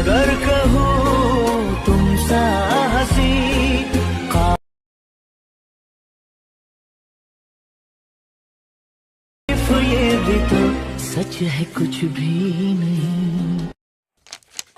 अगर कहूँ तुम ये भी तो सच है कुछ भी नहीं।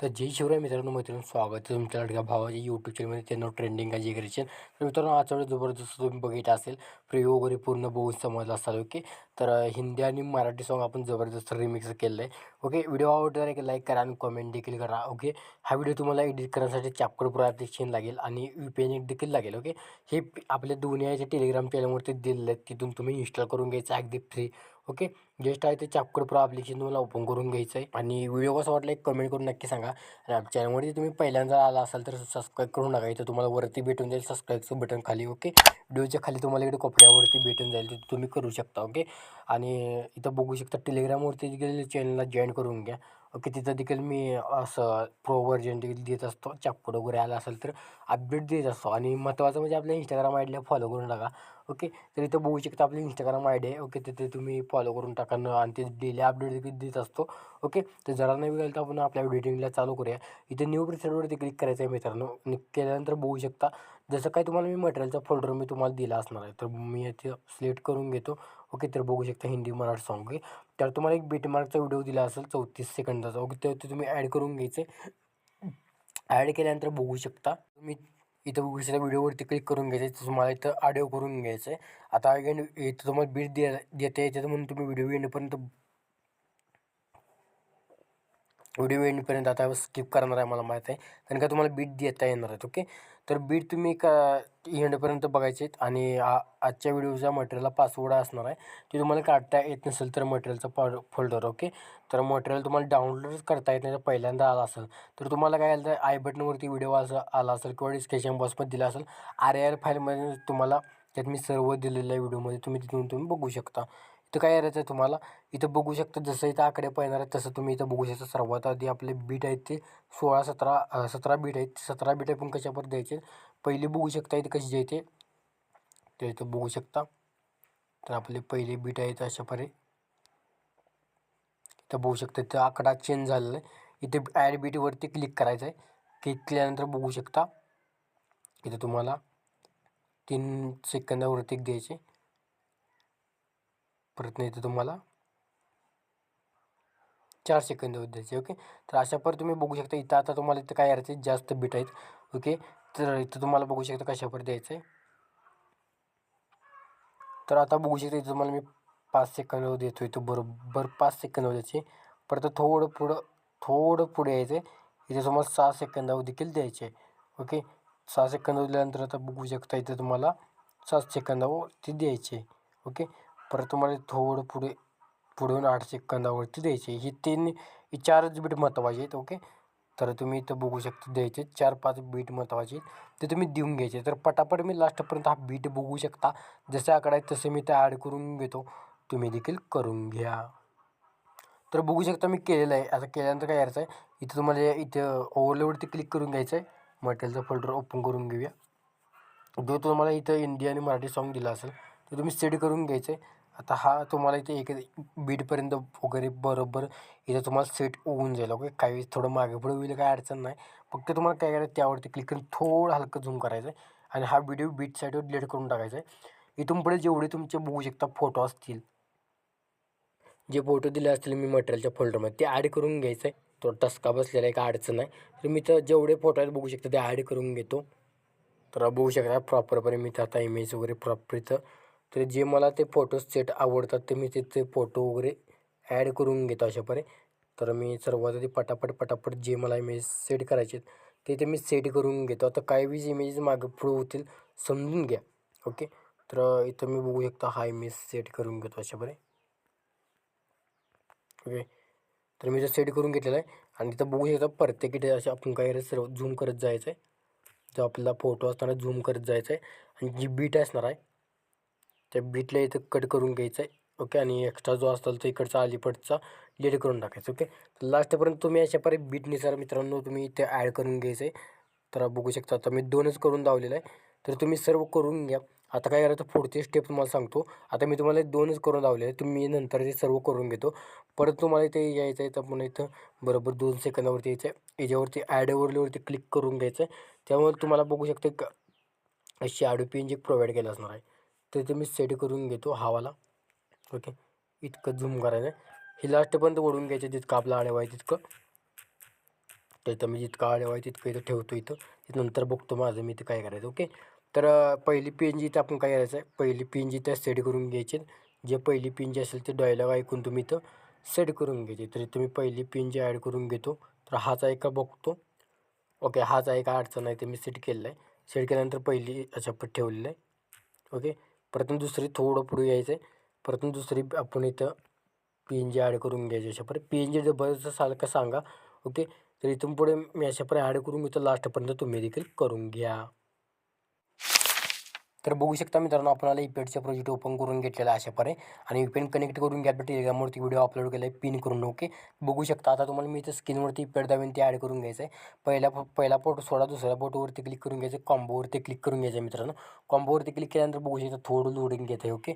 तर जय शिवराय मित्रांनो मित्रांनो स्वागत आहे तुमच्या लडक्या भावाच्या यूट्यूब चॅनलमध्ये त्यांना ट्रेंडिंग आहे जे क्रिश्चन तर मित्रांनो आज जबरदस्त तुम्ही बघितला असेल. प्रिव्ह्यू वगैरे पूर्ण बघून समजला असाल ओके तर हिंदी आणि मराठी सॉन्ग आपण जबरदस्त रिमिक्स केलेलं आहे ओके व्हिडिओ आवडला एक लाईक करा आणि कमेंट देखील करा ओके हा व्हिडिओ तुम्हाला एडिट करण्यासाठी चॅप्टर प्रो ॲप्लिकेशन लागेल आणि यू पी एन देखील लागेल ओके हे आपल्या दोन्ही टेलिग्राम चॅनलवरती दिलेलं आहे. तिथून तुम्ही इन्स्टॉल करून घ्यायचं अगदी फ्री ओके? जस्ट आहे ते चापकड प्रो ॲप्लिकेशन तुम्हाला ओपन करून घ्यायचं आहे आणि व्हिडिओ कसा वाटला एक कमेंट करून नक्की सांगा. आणि आमच्या चॅनलमध्ये तुम्ही पहिल्यांदा आला असाल तर सबस्क्राईब करून नका. इथं तुम्हाला वरती भेटून जाईल सबस्क्राईबचं बटन खाली ओके? व्हिडिओच्या खाली तुम्हाला इकडे कपड्यावरती भेटून जाईल. तिथे तुम्ही करू शकता ओके? आणि इथं बघू शकता टेलिग्रामवरती देखील चॅनलला जॉईन करून घ्या. ओके? तिथं देखील मी असं प्रो व्हर्जन देखील देत असतो. चापकड वगैरे आला असेल तर अपडेट देत असतो. आणि महत्त्वाचं म्हणजे आपल्या इंस्टाग्राम आयडीला फॉलो करून टाका ओके? तर इथं बघू शकता आपली इंस्टाग्राम आय डी आहे. ओके? तिथे तुम्ही फॉलो करून टाका आणि ते डेली अपडेट देखील देत असतो. ओके? तर जरा नाही गेलं तर आपण आपल्या एडिटिंगला चालू करूया. इथे न्यू प्रिसेटवरती क्लिक करायचं आहे मित्रांनो. केल्यानंतर बघू शकता जसं काय तुम्हाला मी मटेरियलचा फोल्डर मी तुम्हाला दिला असणार आहे. तर मी इथे सिलेक्ट करून घेतो. ओके? तर बघू शकता हिंदी मराठी सॉन्ग ओके तर तुम्हाला एक बीटमार्कचा व्हिडिओ दिला असेल चौतीस सेकंदाचा. ओके? तर ते तुम्ही ॲड करून घ्यायचे ॲड केल्यानंतर बघू शकता. तुम्ही इथं दुसऱ्या व्हिडिओवरती क्लिक करून घ्यायचं आहे तुम्हाला इथं ऑडिओ करून घ्यायचं आहे आता अगेन इथं तुम्हाला बीट दे देता येते म्हणून तुम्ही व्हिडिओ येणेपर्यंत व्हिडिओ एंडपर्यंत आता स्किप करणार आहे मला माहीत आहे. कारण का तुम्हाला बीट देता येणार आहेत ओके तर बीट तुम्ही का एंडपर्यंत बघायचे आहेत आणि आ आजच्या व्हिडिओच्या मटेरियलला पासवर्ड असणार आहे. ते तुम्हाला काढता येत नसेल तर मटेरियलचा फॉ फोल्डर ओके तर मटेरियल तुम्हाला डाउनलोड करता येत नाही तर पहिल्यांदा आला असेल. तर तुम्हाला काय आलं तर आय बटनवरती व्हिडिओ असं आला असेल किंवा डिस्क्रिप्शन बॉक्समध्ये दिला असेल आर आर फाईलमध्ये तुम्हाला त्यात मी सर्व दिलेलं आहे व्हिडिओमध्ये तुम्ही तिथून तुम्ही बघू शकता. इथं काय करायचं आहे तुम्हाला? इथं बघू शकता जसं इथं आकडे पाहणार आहे तसं तुम्ही इथं बघू शकता. सर्वात आधी आपले बीट आहेत ते सोळा सतरा सतरा बीट आहेत. सतरा बीट आपण कशावर द्यायचे? पहिली बघू शकता इथे कशी द्यायचे ते इथं बघू शकता. तर आपले पहिले बीट आहेत अशा परे इथं बघू शकता इथं आकडा चेंज झालेला आहे. इथे ॲड बीटवरती क्लिक करायचं आहे क्लिक केल्यानंतर बघू शकता. इथं तुम्हाला तीन सेकंदावरती द्यायचे. परत नाही तुम्हाला? चार सेकंद द्यायचे ओके तर अशा पर तुम्ही बघू शकता इथं आता तुम्हाला इथं काय करायचं जास्त बीट आहेत ओके तर इथं तुम्हाला बघू शकता कशापर द्यायचं आहे तर आता बघू शकता इथं तुम्हाला मी पाच सेकंद देतो इथं बरोबर पाच सेकंद द्यायचे परत थोडं पुढं थोडं पुढे यायचं आहे इथे तुम्हाला सहा सेकंदावर देखील द्यायचे ओके सहा सेकंद दिल्यानंतर आता बघू शकता इथं तुम्हाला सात सेकंदावर ते द्यायचे ओके परत तुम्हाला थोडं पुढे पुढून आठ सेकंदावरती द्यायचे. ही तीन चारच बीट महत्त्वाचे आहेत ओके तर तुम्ही इथं बघू शकता द्यायचे चार पाच बीट महत्त्वाचे आहेत. ते तुम्ही देऊन घ्यायचे तर पटापट मी लास्टपर्यंत हा बीट बघू शकता. जसे आकडा आहेत तसे मी ते ॲड करून घेतो. तुम्ही देखील करून घ्या. तर बघू शकता मी केलेलं आहे. आता केल्यानंतर काय करायचं आहे? इथं तुम्हाला इथं ओव्हरलोवरती क्लिक करून घ्यायचं आहे. मटेरियलचा फोल्डर ओपन करून घेऊया. जो तुम्हाला इथं हिंदी आणि मराठी सॉन्ग दिला असेल तर तुम्ही सेट करून घ्यायचं आहे. आता हा तुम्हाला इथे एक बीटपर्यंत वगैरे बरोबर इथं तुम्हाला सेट होऊन जाईल ओके काही थोडं मागे पुढे होईल काय अडचण नाही. फक्त तुम्हाला काय करायचं त्यावरती क्लिक करून थोडं हलकं झूम करायचं आहे आणि हा व्हिडिओ बीट साईडवर डिलीट करून टाकायचा आहे. इथून पुढे जेवढे तुमचे बघू शकता फोटो असतील जे फोटो दिले असतील मी मटेरियलच्या फोल्डरमध्ये ते ॲड करून घ्यायचं आहे. तो टसका बसलेला एक अडचण आहे तर मी तर जेवढे फोटो आहेत बघू शकता ते ॲड करून घेतो. तर बघू शकता प्रॉपरपणे मी आता इमेज वगैरे प्रॉपर इथं तर जे मला ते फोटो सेट आवडतात ते मी तिथे फोटो वगैरे ॲड करून घेतो अशापणे तर मी सर्वात आधी पटापट पटापट जे मला इमेज सेट करायचे आहेत ते ते मी सेट करून घेतो. आता काही वीज इमेजेस मागे पुढे होतील समजून घ्या. ओके तर इथं मी बघू शकता हा इमेज सेट करून घेतो अशापणे ओके तर मी जर सेट करून घेतलेला आहे. आणि तिथं बघू शकता प्रत्येक इथे असे आपण काही सर्व झूम करत जायचं आहे जो आपला फोटो असताना झूम करत जायचं आहे आणि जी बीट असणार आहे त्या बीटला इथं कट करून घ्यायचं आहे ओके आणि एक्स्ट्रा जो असतो तो इकडचा अलीकडचा लेड करून टाकायचं ओके तर लास्टपर्यंत तुम्ही अशा पर्यंत बीटनुसार मित्रांनो तुम्ही इथे ॲड करून घ्यायचं आहे तर बघू शकता आता मी दोनच करून दावलेलं आहे. तर तुम्ही सर्व करून घ्या. आता काय करायचं पुढची स्टेप तुम्हाला सांगतो. आता मी तुम्हाला दोनच करून लावले आहे तुम्ही नंतर ते सर्व करून घेतो. परत तुम्हाला इथे यायचं आहे तर पुन्हा इथं बरोबर दोन सेकंदावरती यायचं आहे याच्यावरती ॲडवरलीवरती क्लिक करून घ्यायचं आहे त्यामुळे तुम्हाला बघू शकते का अशी आडू पी जे प्रोव्हाइड केलं असणार आहे. तर ते मी सेट करून घेतो हावाला. ओके इतकं झूम करायचं. ही लास्टपर्यंत ओढून घ्यायचं जितकं आपलं आळेव आहे तितकं. त्याचं मी जितकं आळेव आहे तितकं इथं ठेवतो इथं. नंतर बघतो माझं मी इथं काय करायचं ओके तर पहिली पिन जी इथं आपण काय करायचं आहे? पहिली पिन जी इथं सेट करून घ्यायची जे पहिली पिन जी असेल ते डायलॉग ऐकून तुम्ही इथं सेट करून घ्यायची. तर इथं मी पहिली पिन जी ॲड करून घेतो तर हाच आहे का बघतो. ओके हाच आहे का अडचण आहे ते मी सेट केलेलं आहे. सेट केल्यानंतर पहिली अच्छा ठेवलेलं आहे. ओके प्रथम दुसरी थोडं पुढे यायचं आहे दुसरी आपण इथं पी एन जी ॲड करून घ्यायची अशा पर्यंत पी एन जी बरंच साल का सांगा. ओके तर इथून पुढे मी अशा पर्यंत ॲड करून इथं लास्टपर्यंत तुम्ही देखील करून घ्या. तर बघू शकता मित्रांनो आपल्याला इपेडचा प्रोजेक्ट ओपन करून घेतलेला आहे अशा पर्यंत आणि इपेन कनेक्ट करून घ्या टेलिग्रामवरती व्हिडिओ अपलोड केला आहे पिन करून ओके बघू शकता आता तुम्हाला मी इथं स्क्रीनवरती इपेड दाबून ते ॲड करून घ्यायचं आहे पहिला पहिला फोटो सोडा दुसऱ्या फोटोवरती क्लिक करून घ्यायचं कॉम्बोवरती क्लिक करून घ्यायचं आहे मित्रांनो कॉम्बोवरती क्लिक केल्यानंतर बघू शकता थोडं लोडिंग घेत आहे ओके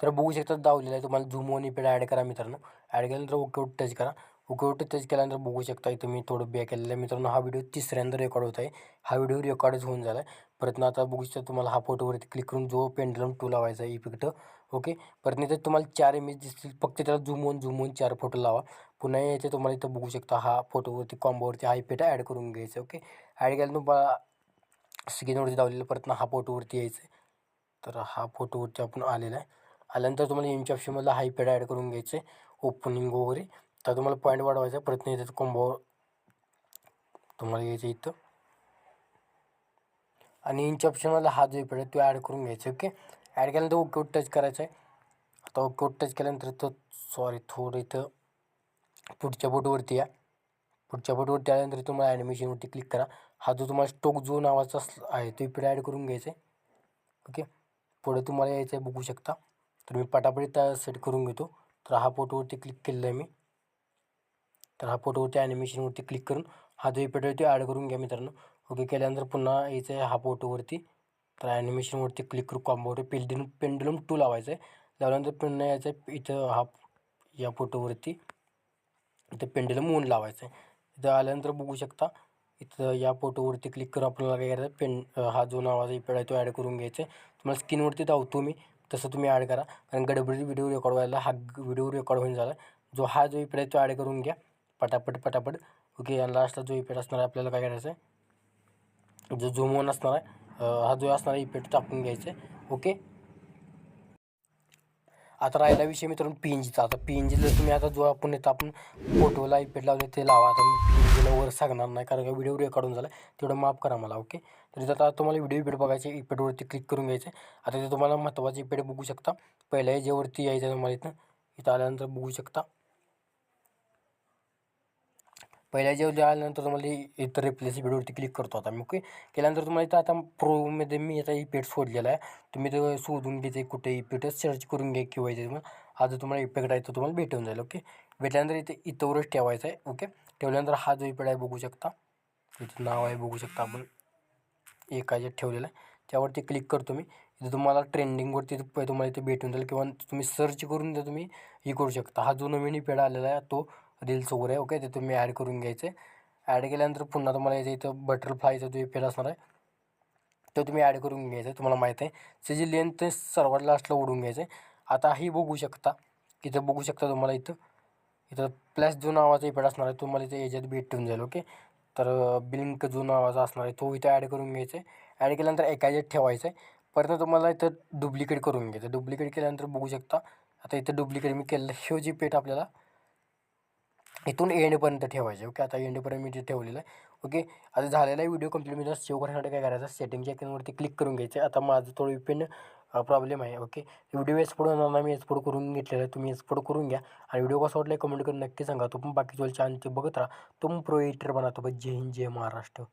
तर बघू शकता दावलेलं आहे तुम्हाला झूम वन इपेड ॲड करा मित्रांनो. ॲड केल्यानंतर ओके टच करा. ओकेवर टच केल्यानंतर बघू शकता इथं मी थोडं बॅक केलेलं आहे मित्रांनो. हा व्हिडिओ तिसऱ्यांदा रेकॉर्ड होत आहे हा व्हिडिओ रेकॉर्डच होऊन झाला आहे परत आता बघू शकता तुम्हाला हा फोटोवरती क्लिक करून जो पेंडलम टू लावायचा आहे इफेक्ट ओके परत इथं तुम्हाला चार इमेज दिसतील. फक्त त्याला झूम वन झूम होऊन चार फोटो लावा. पुन्हा याचे तुम्हाला इथं बघू शकता हा फोटोवरती कॉम्बोवरती हा इफेक्ट ॲड करून घ्यायचा. ओके ॲड केल्यानंतर तुम्हाला स्क्रीनवरती दावलेलं परत हा फोटोवरती यायचं आहे. तर हा फोटोवरती आपण आलेला आहे. आल्यानंतर तुम्हाला एमच्या ऑप्शनमधला हा इफेक्ट ॲड करून घ्यायचं आहे. ओपनिंग वगैरे. तर तुम्हाला पॉईंट वाढवायचा प्रयत्न येतात नाही तुम्हाला यायचं इथं. आणि इंच ऑप्शनमधला हा जो इफेक्ट आहे तो ॲड करून घ्यायचा ओके ॲड केल्यानंतर ओकेवर टच करायचं आहे. आता ओकेवर टच केल्यानंतर तो सॉरी थोडं इथं पुढच्या बोटवरती या. पुढच्या बोटवरती आल्यानंतर तुम्हाला ॲनिमेशनवरती क्लिक करा. हा जो तुम्हाला स्टोक जो नावाचा आहे तो इफेक्ट ॲड करून घ्यायचा आहे. ओके पुढे तुम्हाला यायचं आहे बघू शकता. तर मी पटापट त्या सेट करून घेतो. तर हा फोटोवरती क्लिक केलेला आहे मी. तर हा फोटोवरती ॲनिमेशनवरती क्लिक करून हा जो इफेक्ट आहे तो ॲड करून घ्या मित्रांनो. ओके केल्यानंतर पुन्हा यायचं आहे हा फोटोवरती तर ॲनिमेशनवरती क्लिक करू कॉम्बोवर पेंडलम पेंडलम टू लावायचं आहे. लावल्यानंतर पुन्हा यायचं आहे इथं हा या फोटोवरती इथं पेंडुलम ऊन लावायचं आहे. इथं आल्यानंतर बघू शकता इथं या फोटोवरती क्लिक करून आपल्याला काय करायचं पेन हा जो नावाचा इफेक्ट आहे तो ॲड करून घ्यायचा आहे. तुम्हाला स्क्रीनवरती धावतो मी तसं तुम्ही ॲड करा. कारण गडबडी व्हिडिओ रेकॉर्ड व्हायला हा व्हिडिओ रेकॉर्ड होऊन झाला जो हा जो इफेक्ट आहे तो ॲड करून घ्या. पटापट पटापट. ओके आणि लास्टला जो इफेक्ट असणार आहे आपल्याला काय करायचं आहे जो झुमवून असणार आहे हा जो असणार आहे इफेक्ट टाकून घ्यायचा आहे ओके आता राहिला विषय मित्रांनो पी एन जीचा आता पी एन जीला तुम्ही आता जो आपण येतो आपण फोटोला इफेक्ट लावले ते लावा. आता मी पी एन जीला वर सांगणार नाही कारण का व्हिडिओ रेकॉर्डून होऊन झाला तेवढं माफ करा मला ओके तर आता तुम्हाला व्हिडिओ इफेक्ट बघायचे इफेक्टवरती क्लिक करून घ्यायचे आता ते तुम्हाला महत्त्वाचे इफेक्ट बघू शकता. पहिल्या याच्यावरती यायचं आहे तुम्हाला इथं. इथं आल्यानंतर बघू शकता. पहिल्या जेवढे आल्यानंतर तुम्हाला इतर रिप्लेस व्हिडिओवरती क्लिक करतो आता मी ओके केल्यानंतर तुम्हाला इथं आता प्रोमध्ये मी आता इफेक्ट शोधलेला आहे. तुम्ही ते शोधून घेते कुठे इफेक्ट सर्च करून घ्या किंवा इथे तुम्हाला हा जो तुम्हाला इफेक्ट आहे तो तुम्हाला भेटून जाईल ओके भेटल्यानंतर इथे इथंवरच ठेवायचं आहे ओके ठेवल्यानंतर हा जो इपेड आहे बघू शकता. इथं नाव आहे बघू शकता आपण. एका जे ठेवलेलं आहे. त्यावरती क्लिक करतो मी. इथे तुम्हाला ट्रेंडिंगवरती प- तुम्हाला इथे भेटून जाईल किंवा तुम्ही सर्च करून तुम्ही हे करू शकता. हा जो नवीन इपेड आलेला आहे तो रील्स वगैरे आहे ओके ते तुम्ही ॲड करून घ्यायचे. ॲड केल्यानंतर पुन्हा तुम्हाला याच्या इथं बटरफ्लायचा जो इफेक्ट असणार आहे तो तुम्ही ॲड करून घ्यायचा आहे तुम्हाला माहीत आहे. त्याची लेंथ सर्वात लास्टला ओढून घ्यायचं. आहे आता ही बघू शकता इथं बघू शकता तुम्हाला इथं. इथं प्लस जो नावाचा इफेक्ट असणार आहे तुम्हाला इथे याच्यात भेटून जाईल ओके तर ब्लिंक जो नावाचा असणार आहे तो इथं ॲड करून घ्यायचा. आहे ॲड केल्यानंतर एका याच्यात ठेवायचं. आहे परत तुम्हाला इथं डुप्लिकेट करून घ्यायचं. डुप्लिकेट केल्यानंतर बघू शकता आता इथं डुप्लिकेट मी केलं हे जी पेट आपल्याला इथून एंडपर्यंत ठेवायचे. ओके आता एंडपर्यंत मी ते ठेवलेलं आहे. ओके आता झालेला आहे व्हिडिओ कंप्लीट. मी सेव्ह करण्यासाठी काय करायचं सेटिंगच्या आयकॉनवरती क्लिक करून घ्यायचं. आता माझं थोडं विपिन प्रॉब्लेम आहे. ओके व्हिडिओ एक्सपोर्ट होणार मी एक्सपोर्ट करून घेतलेला आहे. तुम्ही एक्सपोर्ट करून घ्या. आणि व्हिडिओ कसा वाटला कमेंट करून नक्की सांगा. तो पण बाकी चॅनल ते बघत राहा. तुम प्रो एडिटर बना तो जय हिंद जय महाराष्ट्र.